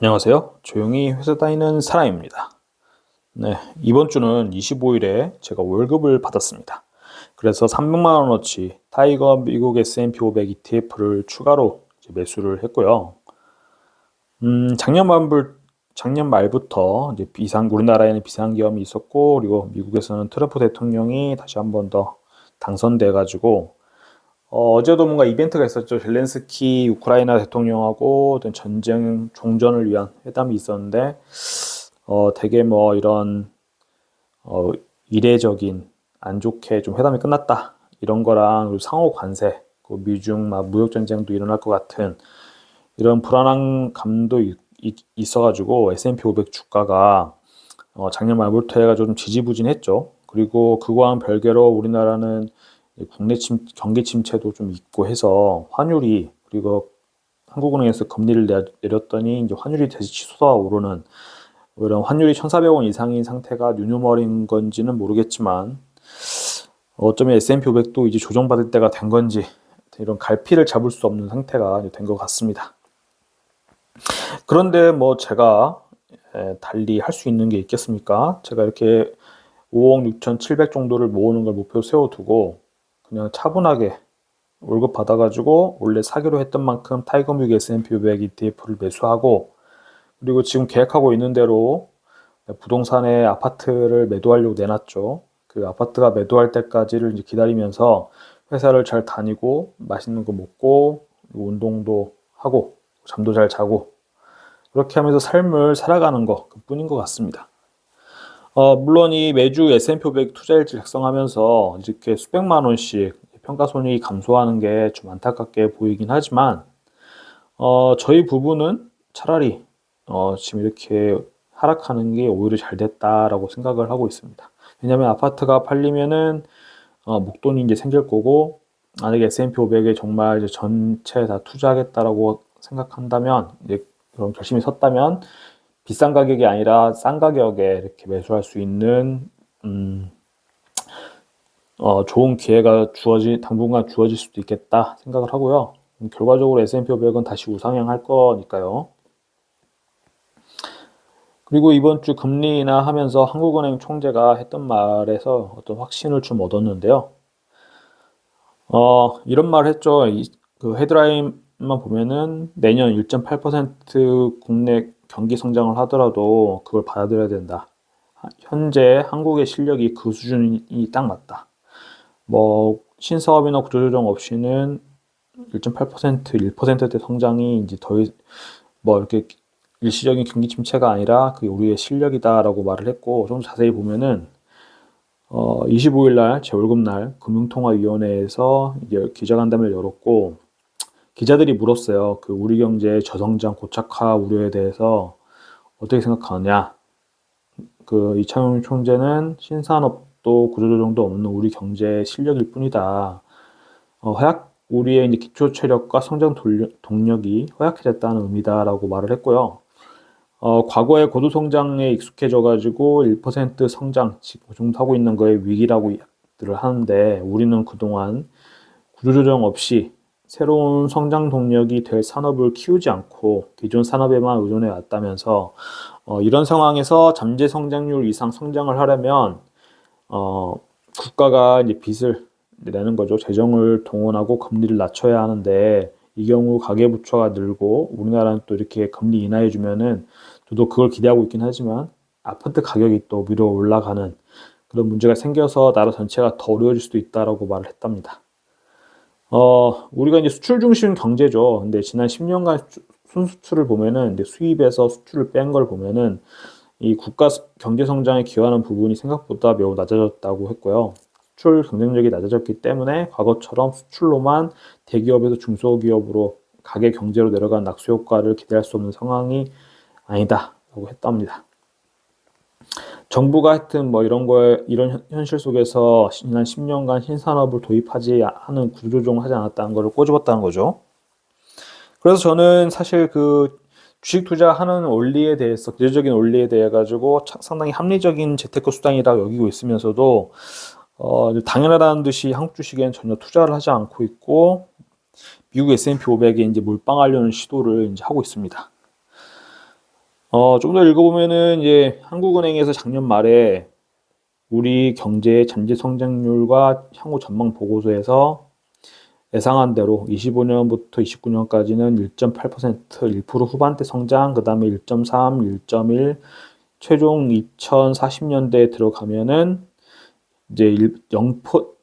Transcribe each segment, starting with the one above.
안녕하세요. 조용히 회사 다니는 사람입니다. 네, 이번 주는 25일에 제가 월급을 받았습니다. 그래서 300만 원어치 타이거 미국 S&P 500 ETF를 추가로 매수를 했고요. 음, 작년 말부, 작년 말부터 이제 비상 우리나라에는 비상계엄이 있었고 그리고 미국에서는 트럼프 대통령이 다시 한 번 더 당선돼 가지고 어, 어제도 뭔가 이벤트가 있었죠. 젤렌스키 우크라이나 대통령하고 어떤 전쟁 종전을 위한 회담이 있었는데, 어, 되게 뭐 이런, 어, 이례적인 안 좋게 좀 회담이 끝났다. 이런 거랑 그리고 상호 관세, 그 미중 막 무역 전쟁도 일어날 것 같은 이런 불안한 감도 있, 있어가지고 S&P 500 주가가 어, 작년 말부터 해가지고 좀 지지부진했죠. 그리고 그거와는 별개로 우리나라는 국내 침, 경기 침체도 좀 있고 해서 환율이 그리고 한국은행에서 금리를 내렸더니 이제 환율이 다시 치솟아 오르는 이런 환율이 1,400원 이상인 상태가 뉴노멀인 건지는 모르겠지만 어쩌면 S&P 500도 이제 조정받을 때가 된 건지 이런 갈피를 잡을 수 없는 상태가 된 것 같습니다. 그런데 뭐 제가 달리 할 수 있는 게 있겠습니까? 제가 이렇게 5억 6,700 정도를 모으는 걸 목표 세워두고 그냥 차분하게 월급 받아가지고 원래 사기로 했던 만큼 타이거뮤 S&P 500 ETF를 매수하고 그리고 지금 계획하고 있는 대로 부동산에 아파트를 매도하려고 내놨죠. 그 아파트가 매도할 때까지를 이제 기다리면서 회사를 잘 다니고 맛있는 거 먹고 운동도 하고 잠도 잘 자고 그렇게 하면서 삶을 살아가는 것 그뿐인 것 같습니다. 어, 물론 이 매주 S&P 500 투자일지 작성하면서 이렇게 수백만 원씩 평가 손익이 감소하는 게 좀 안타깝게 보이긴 하지만 어, 저희 부부는 차라리 어, 지금 이렇게 하락하는 게 오히려 잘 됐다라고 생각을 하고 있습니다. 왜냐하면 아파트가 팔리면은 어, 목돈이 이제 생길 거고 만약에 S&P 500에 정말 이제 전체 다 투자하겠다라고 생각한다면 이제 그럼 결심이 섰다면 비싼 가격이 아니라 싼 가격에 이렇게 매수할 수 있는 음, 어, 좋은 기회가 주어지 당분간 주어질 수도 있겠다 생각을 하고요. 음, 결과적으로 S&P 500은 다시 우상향할 거니까요. 그리고 이번 주 금리 인하 하면서 한국은행 총재가 했던 말에서 어떤 확신을 좀 얻었는데요. 어, 이런 말 했죠. 이, 그 헤드라인만 보면은 내년 1.8% 국내 경기 성장을 하더라도 그걸 받아들여야 된다. 현재 한국의 실력이 그 수준이 딱 맞다. 뭐 신사업이나 구조조정 없이는 1.8% 1%대 성장이 이제 더 뭐 이렇게 일시적인 경기 침체가 아니라 그게 우리의 실력이다라고 말을 했고 좀 자세히 보면은 어 25일 날 제 월급 날 금융통화위원회에서 이제 기자간담회를 열었고 기자들이 물었어요. 그 우리 경제의 저성장 고착화 우려에 대해서 어떻게 생각하느냐. 그 이창용 총재는 신산업도 구조조정도 없는 우리 경제의 실력일 뿐이다. 어, 허약 우리의 이제 기초 체력과 성장 동력이 허약해졌다는 의미다라고 말을 했고요. 어, 과거에 고도 성장에 익숙해져 가지고 1% 성장 지금 그 하고 있는 거에 위기라고 들을 하는데 우리는 그동안 구조조정 없이 새로운 성장 동력이 될 산업을 키우지 않고 기존 산업에만 의존해 왔다면서 어, 이런 상황에서 잠재 성장률 이상 성장을 하려면 어, 국가가 이제 빚을 내는 거죠. 재정을 동원하고 금리를 낮춰야 하는데 이 경우 가계부채가 늘고 우리나라는 또 이렇게 금리 인하해 주면은 저도 그걸 기대하고 있긴 하지만 아파트 가격이 또 위로 올라가는 그런 문제가 생겨서 나라 전체가 더 어려워질 수도 있다라고 말을 했답니다. 어, 우리가 이제 수출 중심 경제죠. 근데 지난 10년간 순수출을 보면은 이제 수입에서 수출을 뺀 걸 보면은 이 국가 경제 성장에 기여하는 부분이 생각보다 매우 낮아졌다고 했고요. 수출 경쟁력이 낮아졌기 때문에 과거처럼 수출로만 대기업에서 중소기업으로 가계 경제로 내려간 낙수 효과를 기대할 수 없는 상황이 아니다라고 했답니다. 정부가 하여튼 뭐 이런 거에 이런 현실 속에서 지난 10년간 신산업을 도입하지 않은 구조조정을 하지 않았다는 것을 꼬집었다는 거죠. 그래서 저는 사실 그 주식 투자하는 원리에 대해서 기술적인 원리에 대해 가지고 상당히 합리적인 재테크 수단이라고 여기고 있으면서도 어, 당연하다는 듯이 한국 주식에는 전혀 투자를 하지 않고 있고 미국 S&P 500에 이제 몰빵하려는 시도를 이제 하고 있습니다. 어, 좀 더 읽어보면은 이제 한국은행에서 작년 말에 우리 경제의 잠재 성장률과 향후 전망 보고서에서 예상한 대로 25년부터 29년까지는 1.8%, 1% 후반대 성장, 그 다음에 1.3, 1.1, 최종 2040년대에 들어가면은 이제 0%,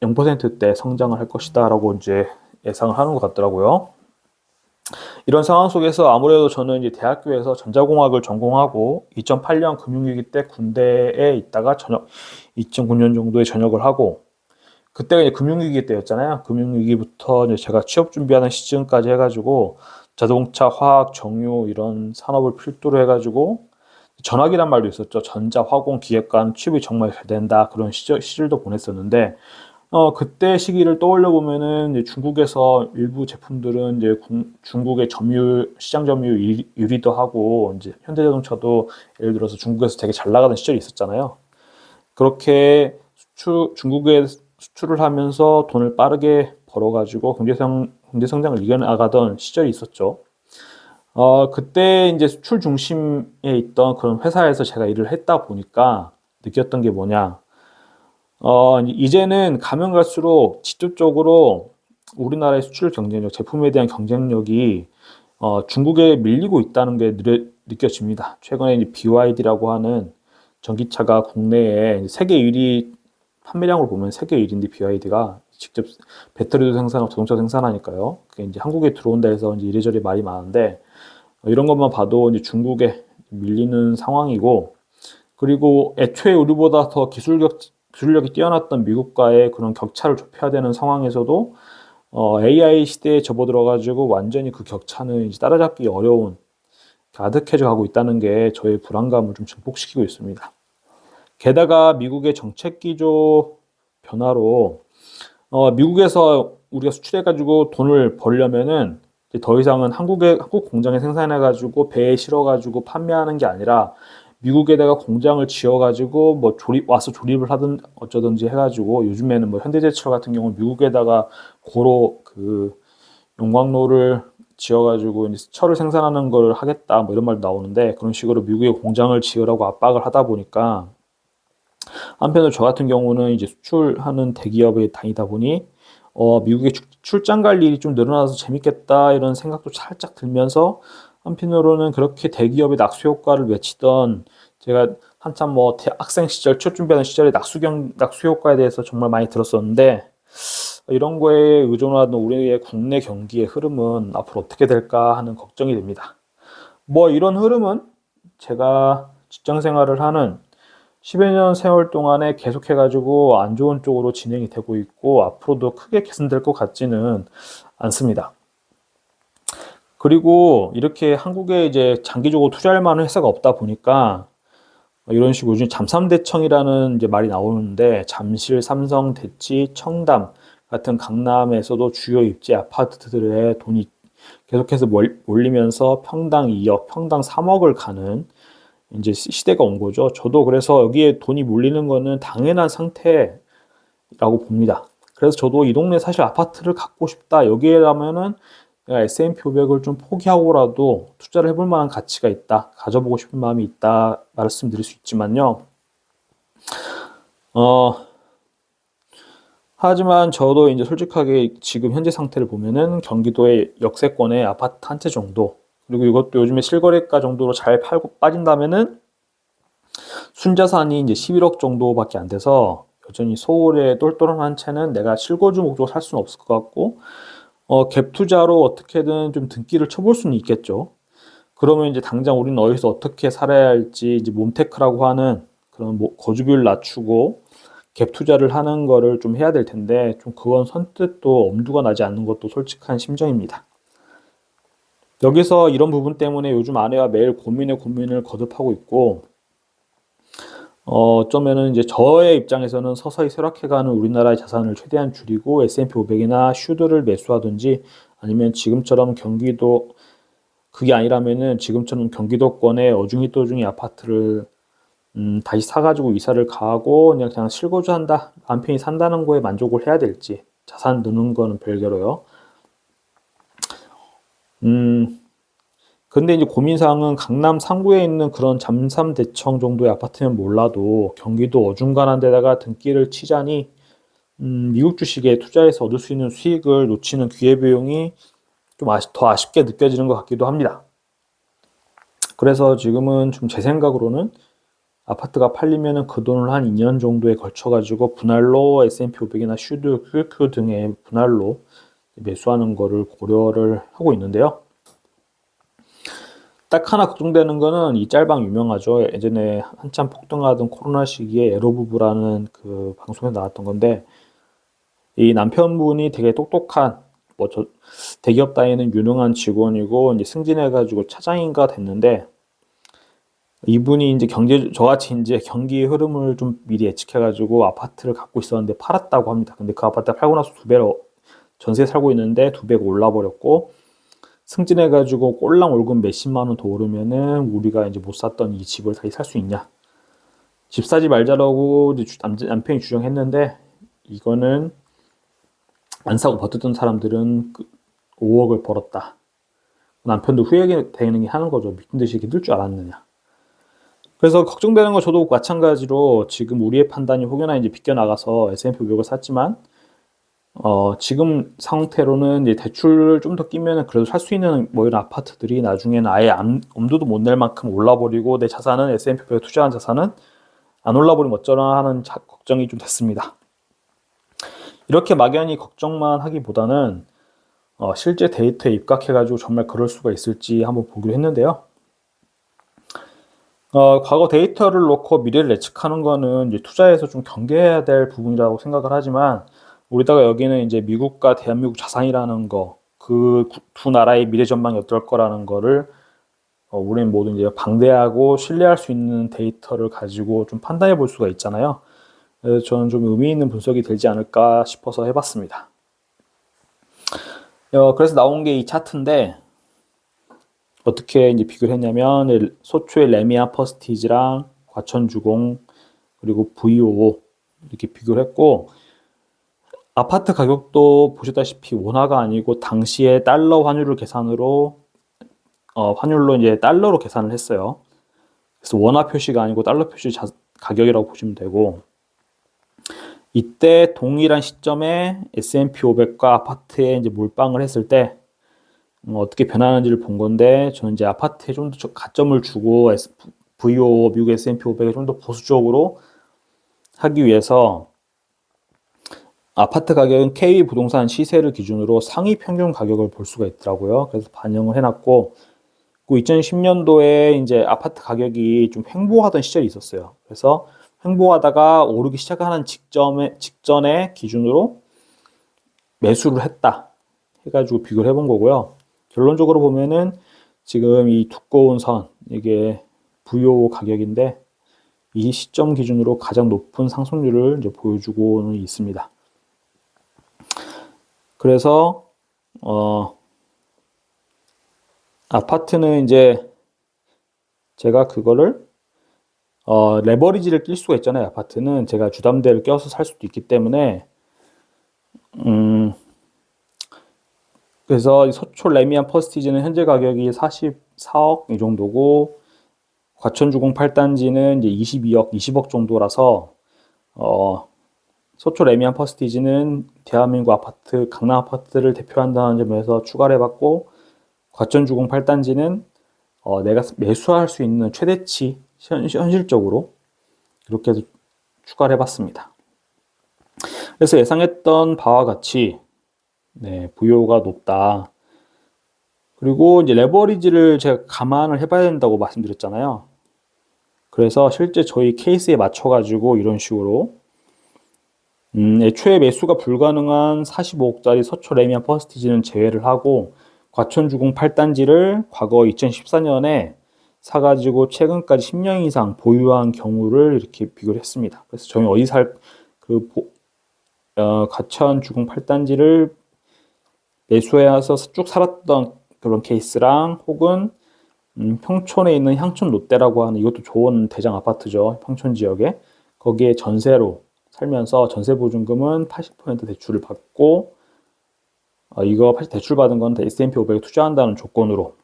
0%대 성장을 할 것이다라고 이제 예상을 하는 것 같더라고요. 이런 상황 속에서 아무래도 저는 이제 대학교에서 전자공학을 전공하고 2008년 금융위기 때 군대에 있다가 전역 2009년 정도에 전역을 하고 그때가 이제 금융위기 때였잖아요. 금융위기부터 이제 제가 취업 준비하는 시즌까지 해가지고 자동차, 화학, 정유 이런 산업을 필두로 해가지고 전학이란 말도 있었죠. 전자, 화공, 기획관 취업이 정말 잘 된다 그런 시절, 시절도 보냈었는데 어, 그때 시기를 떠올려 보면은 중국에서 일부 제품들은 이제 군, 중국의 점유율, 시장 점유율 1위도 하고 이제 현대자동차도 예를 들어서 중국에서 되게 잘 나가던 시절이 있었잖아요. 그렇게 수출, 중국에 수출을 하면서 돈을 빠르게 벌어가지고 경제성, 경제 성장을 이겨나가던 시절이 있었죠. 어, 그때 이제 수출 중심에 있던 그런 회사에서 제가 일을 했다 보니까 느꼈던 게 뭐냐. 어, 이제는 가면 갈수록 직접적으로 우리나라의 수출 경쟁력, 제품에 대한 경쟁력이 어, 중국에 밀리고 있다는 게 느려, 느껴집니다. 최근에 이제 BYD라고 하는 전기차가 국내에 세계 1위 판매량을 보면 세계 1위인데 BYD가 직접 배터리도 생산하고 자동차 생산하니까요. 그게 이제 한국에 들어온다 해서 이제 이래저래 말이 많은데 이런 것만 봐도 이제 중국에 밀리는 상황이고 그리고 애초에 우리보다 더 기술력 기술력이 뛰어났던 미국과의 그런 격차를 좁혀야 되는 상황에서도 어, AI 시대에 접어들어 가지고 완전히 그 격차는 이제 따라잡기 어려운 아득해져 가고 있다는 게 저의 불안감을 좀 증폭시키고 있습니다. 게다가 미국의 정책 기조 변화로 어, 미국에서 우리가 수출해 가지고 돈을 벌려면은 더 이상은 한국에 한국 공장에 생산해 가지고 배에 실어 가지고 판매하는 게 아니라 미국에다가 공장을 지어가지고 뭐 조립 와서 조립을 하든 어쩌든지 해가지고 요즘에는 뭐 현대제철 같은 경우 미국에다가 고로 그 용광로를 지어가지고 이제 철을 생산하는 걸 하겠다 뭐 이런 말 나오는데 그런 식으로 미국에 공장을 지으라고 압박을 하다 보니까 한편으로 저 같은 경우는 이제 수출하는 대기업에 다니다 보니 어 미국에 출장 갈 일이 좀 늘어나서 재밌겠다 이런 생각도 살짝 들면서 한편으로는 그렇게 대기업의 낙수 효과를 외치던 제가 한참 뭐 학생 시절 취업 준비하는 시절에 낙수경 낙수 효과에 대해서 정말 많이 들었었는데 이런 거에 의존하는 우리의 국내 경기의 흐름은 앞으로 어떻게 될까 하는 걱정이 됩니다. 뭐 이런 흐름은 제가 직장 생활을 하는 10여 년 세월 동안에 계속해 가지고 안 좋은 쪽으로 진행이 되고 있고 앞으로도 크게 개선될 것 같지는 않습니다. 그리고 이렇게 한국에 이제 장기적으로 투자할 만한 회사가 없다 보니까 이런 식으로 요즘 잠삼대청이라는 이제 말이 나오는데 잠실, 삼성, 대치, 청담 같은 강남에서도 주요 입지 아파트들의 돈이 계속해서 몰리면서 평당 2억, 평당 3억을 가는 이제 시대가 온 거죠. 저도 그래서 여기에 돈이 몰리는 거는 당연한 상태라고 봅니다. 그래서 저도 이 동네 사실 아파트를 갖고 싶다. 여기에라면은 S&P 500을 좀 포기하고라도 투자를 해볼 만한 가치가 있다. 가져보고 싶은 마음이 있다. 말씀드릴 수 있지만요. 어, 하지만 저도 이제 솔직하게 지금 현재 상태를 보면은 경기도의 역세권의 아파트 한 채 정도 그리고 이것도 요즘에 실거래가 정도로 잘 팔고 빠진다면은 순자산이 이제 11억 정도밖에 안 돼서 여전히 서울에 똘똘한 한 채는 내가 실거주 목적으로 살 수는 없을 것 같고 어, 갭 투자로 어떻게든 좀 등기를 쳐볼 수는 있겠죠. 그러면 이제 당장 우리는 어디서 어떻게 살아야 할지 이제 몸테크라고 하는 그런 뭐 거주비를 낮추고 갭 투자를 하는 거를 좀 해야 될 텐데 좀 그건 선뜻 또 엄두가 나지 않는 것도 솔직한 심정입니다. 여기서 이런 부분 때문에 요즘 아내와 매일 고민에 고민을 거듭하고 있고 어, 어쩌면은 이제 저의 입장에서는 서서히 쇠락해가는 우리나라의 자산을 최대한 줄이고 S&P 500이나 슈드를 매수하든지 아니면 지금처럼 경기도 그게 아니라면은 지금처럼 경기도권의 어중이 또중이 아파트를 음, 다시 사가지고 이사를 가고 그냥 그냥 실거주한다 남편이 산다는 거에 만족을 해야 될지 자산 느는 거는 별개로요. 음, 근데 이제 고민사항은 강남 상구에 있는 그런 잠삼대청 정도의 아파트면 몰라도 경기도 어중간한 데다가 등기를 치자니 음, 미국 주식에 투자해서 얻을 수 있는 수익을 놓치는 기회비용이 좀 아쉽, 더 아쉽게 느껴지는 것 같기도 합니다. 그래서 지금은 좀 제 생각으로는 아파트가 팔리면은 그 돈을 한 2년 정도에 걸쳐 가지고 분할로 S&P 500이나 슈드, QQ 등의 분할로 매수하는 거를 고려를 하고 있는데요. 딱 하나 걱정되는 거는 이 짤방 유명하죠. 예전에 한참 폭등하던 코로나 시기에 에로부부라는 그 방송에 나왔던 건데 이 남편분이 되게 똑똑한 뭐 저 대기업 다니는 유능한 직원이고 이제 승진해가지고 차장인가 됐는데 이분이 이제 경제 저같이 이제 경기 흐름을 좀 미리 예측해가지고 아파트를 갖고 있었는데 팔았다고 합니다. 근데 그 아파트 팔고 나서 두 배로 전세 살고 있는데 두 배가 올라 버렸고 승진해가지고 꼴랑 월급 몇십만 원 더 오르면은 우리가 이제 못 샀던 이 집을 다시 살 수 있냐? 집 사지 말자라고 남 편이 주장했는데 이거는 안 사고 버텼던 사람들은 5억을 그 벌었다. 남편도 후회되는 게 하는 거죠. 미친 듯이 이렇게 뜰줄 알았느냐. 그래서 걱정되는 건 저도 마찬가지로 지금 우리의 판단이 혹여나 이제 비껴나가서 S&P 500을 샀지만 어, 지금 상태로는 이제 대출을 좀 더 끼면 그래도 살 수 있는 뭐 이런 아파트들이 나중에는 아예 암, 엄두도 못 낼 만큼 올라버리고 내 자산은 S&P 500에 투자한 자산은 안 올라버리면 어쩌나 하는 자, 걱정이 좀 됐습니다. 이렇게 막연히 걱정만 하기보다는 어, 실제 데이터에 입각해가지고 정말 그럴 수가 있을지 한번 보기로 했는데요. 어, 과거 데이터를 놓고 미래를 예측하는 거는 투자에서 좀 경계해야 될 부분이라고 생각을 하지만 우리다가 여기는 이제 미국과 대한민국 자산이라는 거, 그 두 나라의 미래 전망이 어떨 거라는 거를 어, 우리는 모두 이제 방대하고 신뢰할 수 있는 데이터를 가지고 좀 판단해 볼 수가 있잖아요. 그래서 저는 좀 의미 있는 분석이 되지 않을까 싶어서 해봤습니다. 어, 그래서 나온 게 이 차트인데 어떻게 이제 비교를 했냐면 소초의 레미아 퍼스티지랑 과천주공 그리고 VO 이렇게 비교를 했고 아파트 가격도 보셨다시피 원화가 아니고 당시에 달러 환율을 계산으로 어, 환율로 이제 달러로 계산을 했어요. 그래서 원화 표시가 아니고 달러 표시 자, 가격이라고 보시면 되고 이때 동일한 시점에 S&P 500과 아파트에 이제 몰빵을 했을 때 음, 어떻게 변하는지를 본 건데 저는 이제 아파트에 좀 더 가점을 주고 VO 미국 S&P 500에 좀 더 보수적으로 하기 위해서 아파트 가격은 K 부동산 시세를 기준으로 상위 평균 가격을 볼 수가 있더라고요. 그래서 반영을 해놨고, 그 2010년도에 이제 아파트 가격이 좀 횡보하던 시절이 있었어요. 그래서 횡보하다가 오르기 시작하는 직전에, 직전에 기준으로 매수를 했다. 해가지고 비교를 해본 거고요. 결론적으로 보면은 지금 이 두꺼운 선, 이게 부요 가격인데 이 시점 기준으로 가장 높은 상승률을 이제 보여주고는 있습니다. 그래서 어 아파트는 이제 제가 그거를 어 레버리지를 낄 수가 있잖아요. 아파트는 제가 주담대를 껴서 살 수도 있기 때문에 음 그래서 서초 레미안 퍼스티지는 현재 가격이 44억 이 정도고 과천주공 8단지는 이제 22억, 20억 정도라서 어 서초 레미안 퍼스티지는 대한민국 아파트, 강남 아파트를 대표한다는 점에서 추가를 해봤고 과천주공 8단지는 어, 내가 매수할 수 있는 최대치 현, 실적으로 이렇게 해서 추가를 해봤습니다. 그래서 예상했던 바와 같이 네, 부요가 높다. 그리고 이제 레버리지를 제가 감안을 해봐야 된다고 말씀드렸잖아요. 그래서 실제 저희 케이스에 맞춰가지고 이런 식으로 음, 애초에 매수가 불가능한 45억짜리 서초 레미안 퍼스티지는 제외를 하고 과천주공 8단지를 과거 2014년에 사가지고 최근까지 10년 이상 보유한 경우를 이렇게 비교를 했습니다. 그래서 저희 어디 살, 그, 어, 과천 주공 8단지를 매수해서 쭉 살았던 그런 케이스랑 혹은 음, 평촌에 있는 향촌 롯데라고 하는 이것도 좋은 대장 아파트죠. 평촌 지역에. 거기에 전세로 살면서 전세 보증금은 80% 대출을 받고 어, 이거 대출 받은 건 S&P 500에 투자한다는 조건으로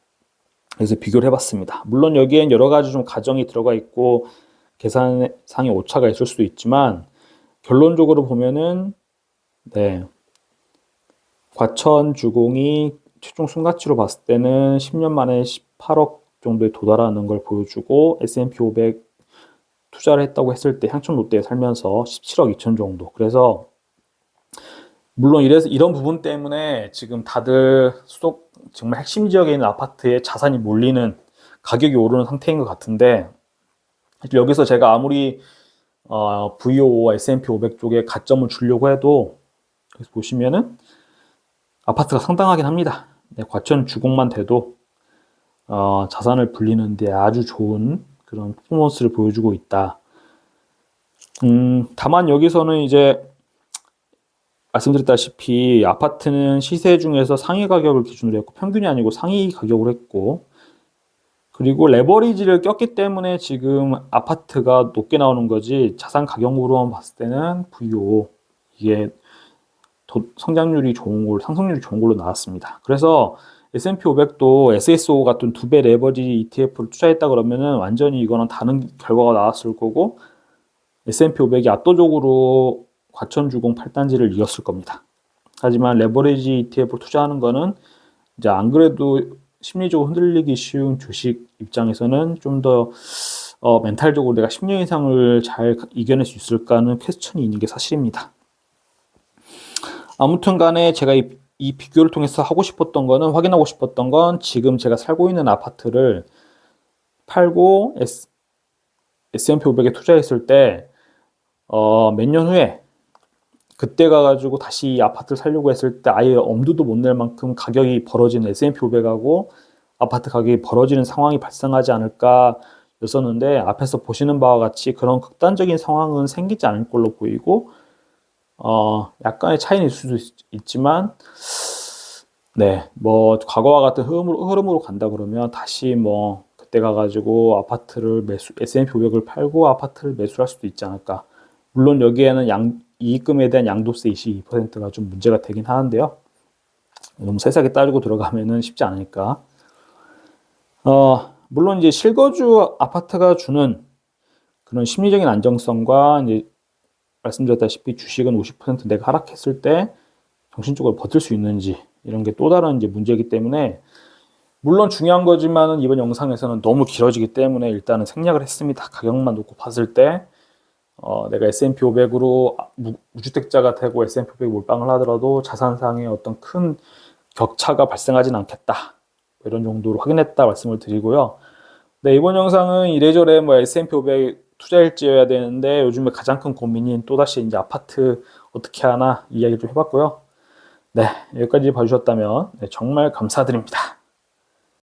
그래서 비교를 해봤습니다. 물론 여기엔 여러 가지 좀 가정이 들어가 있고 계산상의 오차가 있을 수도 있지만 결론적으로 보면은 네 과천 주공이 최종 순가치로 봤을 때는 10년 만에 18억 정도에 도달하는 걸 보여주고 S&P 500 투자를 했다고 했을 때 향천 롯데에 살면서 17억 2천 정도. 그래서 물론 이래서 이런 부분 때문에 지금 다들 수도 정말 핵심 지역에 있는 아파트에 자산이 몰리는 가격이 오르는 상태인 것 같은데 여기서 제가 아무리 어, VO와 S&P 500 쪽에 가점을 주려고 해도 보시면은 아파트가 상당하긴 합니다. 네, 과천 주공만 돼도 어, 자산을 불리는데 아주 좋은 그런 퍼포먼스를 보여주고 있다. 음, 다만 여기서는 이제 말씀드렸다시피 아파트는 시세 중에서 상위 가격을 기준으로 했고 평균이 아니고 상위 가격으로 했고 그리고 레버리지를 꼈기 때문에 지금 아파트가 높게 나오는 거지 자산 가격으로만 봤을 때는 VO 이게 도, 성장률이 좋은 걸 상승률이 좋은 걸로 나왔습니다. 그래서 S&P 500도 SSO 같은 두 배 레버리지 ETF를 투자했다 그러면은 완전히 이거는 다른 결과가 나왔을 거고 S&P 500이 압도적으로 과천주공 8단지를 이겼을 겁니다. 하지만 레버리지 ETF를 투자하는 거는 이제 안 그래도 심리적으로 흔들리기 쉬운 주식 입장에서는 좀더 어, 멘탈적으로 내가 10년 이상을 잘 이겨낼 수 있을까는 퀘스천이 있는 게 사실입니다. 아무튼 간에 제가 이, 이 비교를 통해서 하고 싶었던 거는 확인하고 싶었던 건 지금 제가 살고 있는 아파트를 팔고 S, S&P 500에 투자했을 때 어, 몇 년 후에 그때 가가지고 다시 이 아파트를 살려고 했을 때 아예 엄두도 못 낼 만큼 가격이 벌어지는 S&P 500하고 아파트 가격이 벌어지는 상황이 발생하지 않을까 였었는데 앞에서 보시는 바와 같이 그런 극단적인 상황은 생기지 않을 걸로 보이고 어 약간의 있을 수도 있, 지만 네 뭐 과거와 같은 흐름으로, 흐름으로 간다 그러면 다시 뭐 그때 가가지고 아파트를 매수 S&P 500을 팔고 아파트를 매수할 수도 있지 않을까 물론 여기에는 양 이익금에 대한 양도세 22%가 좀 문제가 되긴 하는데요. 너무 세세하게 따지고 들어가면은 쉽지 않으니까. 어, 물론 이제 실거주 아파트가 주는 그런 심리적인 안정성과 이제 말씀드렸다시피 주식은 50% 내가 하락했을 때 정신적으로 버틸 수 있는지 이런 게 또 다른 이제 문제이기 때문에 물론 중요한 거지만은 이번 영상에서는 너무 길어지기 때문에 일단은 생략을 했습니다. 가격만 놓고 봤을 때 어, 내가 S&P 500으로 무주택자가 되고 S&P 500 몰빵을 하더라도 자산상의 어떤 큰 격차가 발생하진 않겠다. 이런 정도로 확인했다 말씀을 드리고요. 네, 이번 영상은 이래저래 뭐 S&P 500 투자일지여야 되는데 요즘에 가장 큰 고민인 또다시 이제 아파트 어떻게 하나 이야기 좀 해봤고요. 네, 여기까지 봐주셨다면 네, 정말 감사드립니다.